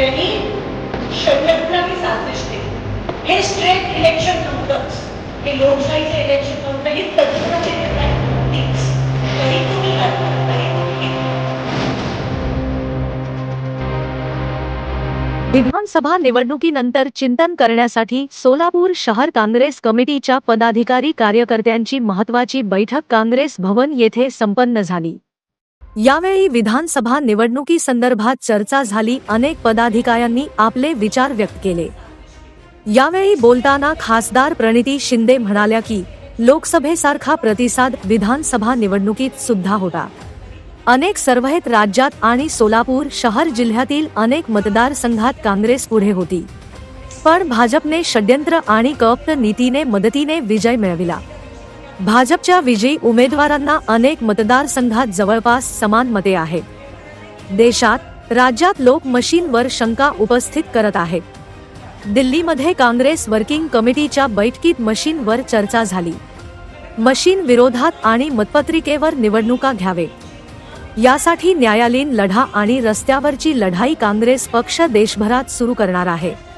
त्यांनी षडयंत्राने साजिश केली. हे स्ट्रेट इलेक्शन नव्हतंच. हे लोकशाहीचे इलेक्शन नव्हतं. ही तज्ञाचे विधानसभा निवडणुकीनंतर चिंतन करण्यासाठी सोलापूर शहर काँग्रेस कमिटीच्या पदाधिकारी कार्यकर्त्यांची महत्वाची बैठक काँग्रेस भवन येथे संपन्न झाली. यावेळी विधानसभा निवडणुकीसंदर्भात चर्चा झाली. अनेक पदाधिकाऱ्यांनी आपले विचार व्यक्त केले. यावेळी बोलताना खासदार प्रणिती शिंदे म्हणाल्या की लोकसभेसारखा प्रतिसाद विधानसभा निवडणुकीत सुद्धा होता. अनेक सर्वहित राज्यात आणि सोलापूर शहर जिल्ह्यातील अनेक मतदारसंघात काँग्रेस पुढे होती. पण भाजपने षड्यंत्र आणि कप्त नीतीने मदतीने विजय मिळविला. भाजपच्या विजयी उमेदवारांना अनेक मतदारसंघात जवळपास समान मते आहेत. देशात राज्यात लोक मशीनवर शंका उपस्थित करत आहेत. दिल्लीमध्ये काँग्रेस वर्किंग कमिटीच्या बैठकीत मशीनवर चर्चा झाली. मशीन विरोधात आणि मतपत्रिकेवर निवडणुका घ्यावे. यासाठी न्यायालयीन लढा आणि रस्त्यावरची लढाई काँग्रेस पक्ष देशभरात सुरू करणार आहे.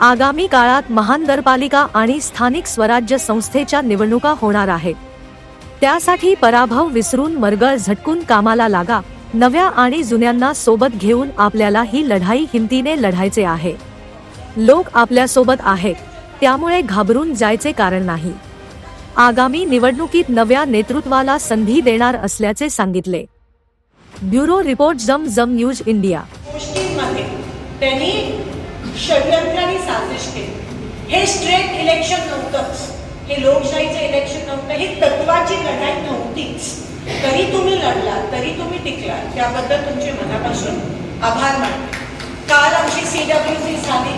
आगामी काळात महानगरपालिका आणि स्थानिक स्वराज्य संस्थेच्या निवडणुका होणार आहेत. त्यासाठी पराभव विसरून मरगळ झटकून कामाला लागा नव्या आणि जुन्यांना सोबत घेऊन आपल्याला ही लढाई हिमतीने लढायचे आहे. लोक आपल्यासोबत आहेत त्यामुळे घाबरून जायचे कारण नाही. आगामी निवडणुकीत नव्या नेतृत्वाला संधी देणार असल्याचे सांगितले. ब्युरो रिपोर्ट जम जम न्यूज इंडिया. षडयंत्राने आणि साजिश केली. हे स्ट्रेट इलेक्शन नव्हतंच. हे लोकशाहीचं इलेक्शन नव्हतं. ही तत्वाची लढाई नव्हतीच. तरी तुम्ही लढला तरी तुम्ही टिकला. त्याबद्दल तुमचे मनापासून आभार मानले काल आमची सी डब्ल्यूसी झाली.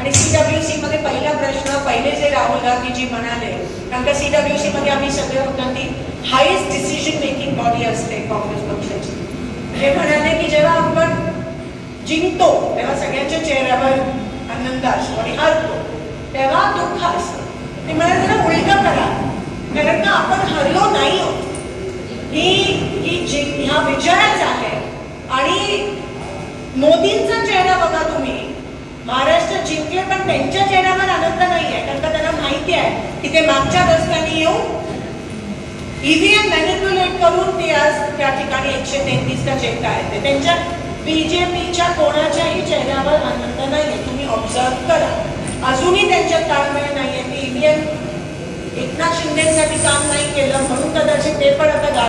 आणि सीडब्ल्यू सी मध्ये पहिला प्रश्न पहिले जे राहुल गांधीजी म्हणाले कारण का सीडब्ल्यू सी मध्ये आम्ही सगळे होतो ती हायेस्ट डिसिजन मेकिंग बॉडी असते काँग्रेस पक्षाची. हे म्हणाले की जेव्हा आपण जिंकतो तेव्हा सगळ्यांच्या चेहऱ्यावर आनंद असतो आणि हरतो. तेव्हा दुःख असतं. ते म्हणाले जरा उलटं करा. कारण का आपण हरलो नाही आहोत. ही ही जिंक ह्या विजयाच आहे. आणि मोदींचा चेहरा बघा तुम्ही. महाराष्ट्र जिंकले पण त्यांच्या चेहऱ्यावर आनंद नाही आहे. कारण का त्यांना माहिती आहे की ते मागच्या रस्त्याने येऊन ईव्हीएम मॅनिप्युलेट करून ते आज त्या ठिकाणी एकशे तेहतीसचा चेक आहेत ते त्यांच्या बीजेपीच्या कोणाच्याही चेहऱ्यावर आनंद नाहीये. तुम्ही ऑब्झर्व करा. अजूनही त्यांच्यात ताळमेळ नाहीये. मी इंडियन एकनाथ शिंदेसाठी काम नाही केलं म्हणून कदाचित ते पण आता